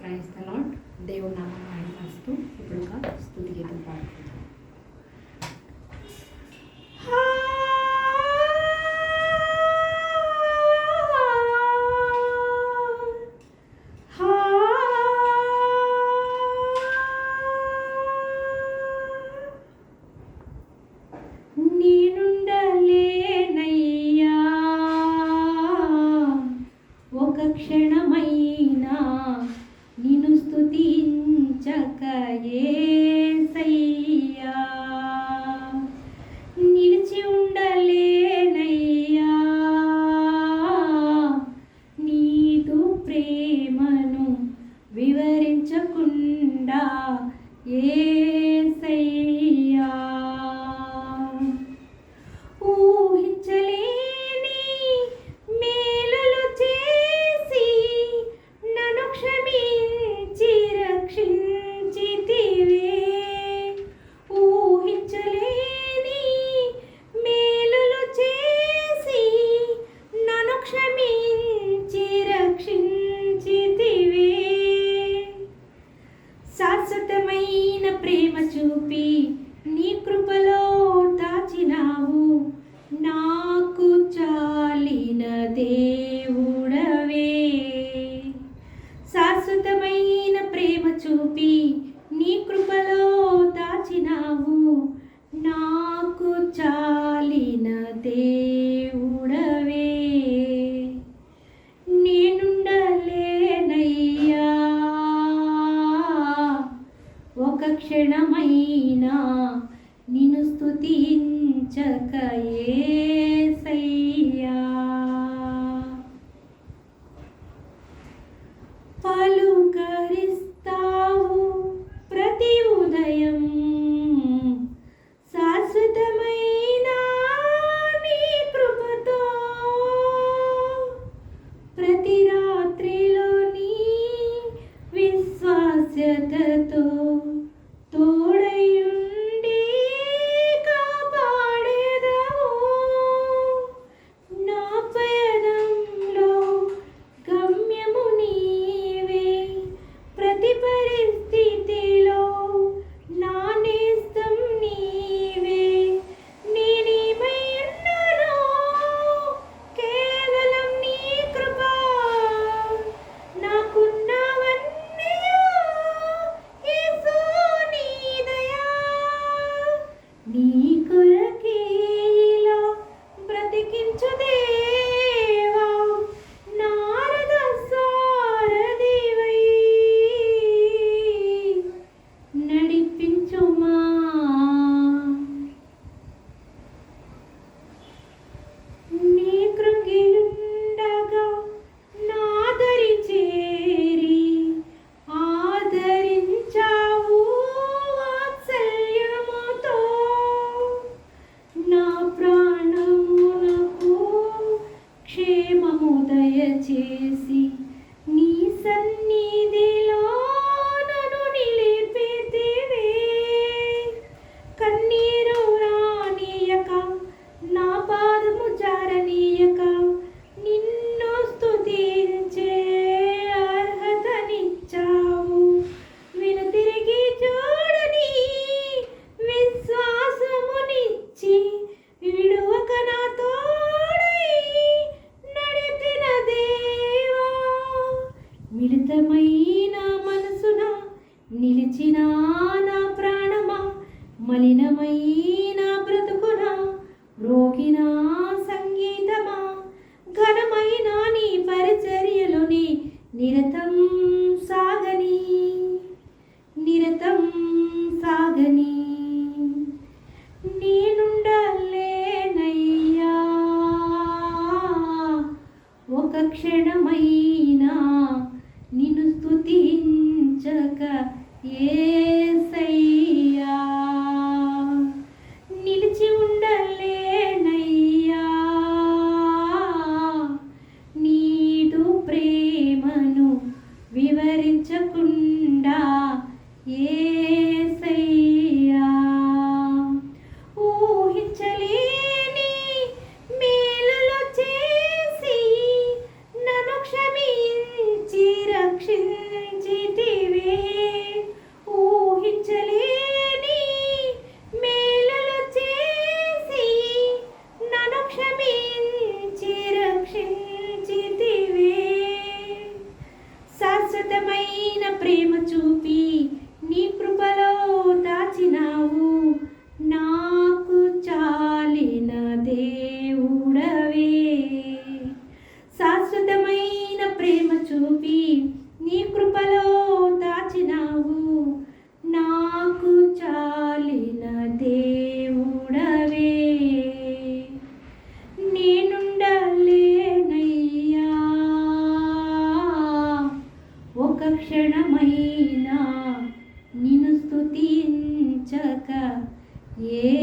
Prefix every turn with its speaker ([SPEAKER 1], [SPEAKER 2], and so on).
[SPEAKER 1] క్రైస్తలో దేవుడు నామం మహిమస్తూ ఇప్పుడు ఒక స్థుతి గీతం పాడుకుంటాం స్తుతించక యేసయ్యా. నిలిచి ఉండలేనయ్యా నీదు ప్రేమను వివరించకుండా ఏ చూపి నీ కృపలో దాచినావు. నాకు చాలిన దేవుడవే. శాశ్వతమైన ప్రేమ చూపి నీ కృపలో దాచినావు. స్తుతించక యేసయ్యా పలుకరిస్తావు ప్రతి ఉదయం. శాశ్వతమైన నీ కృపతో ప్రతి రాత్రిలోని విశ్వాస్యతతో చేసి నిరతం సాగని నిరతం సాగని. నేనుండలేనయ్యా ఒక క్షణమైనా నిన్ను స్తుతించక యేసయ్యా చూపి నీ కృపలో దాచినావు. నాకు చాలిన దేవుడవే. నేనుండలేనయ్యా. ఒక క్షణమైనా నిన్ను స్తుతించక ఏ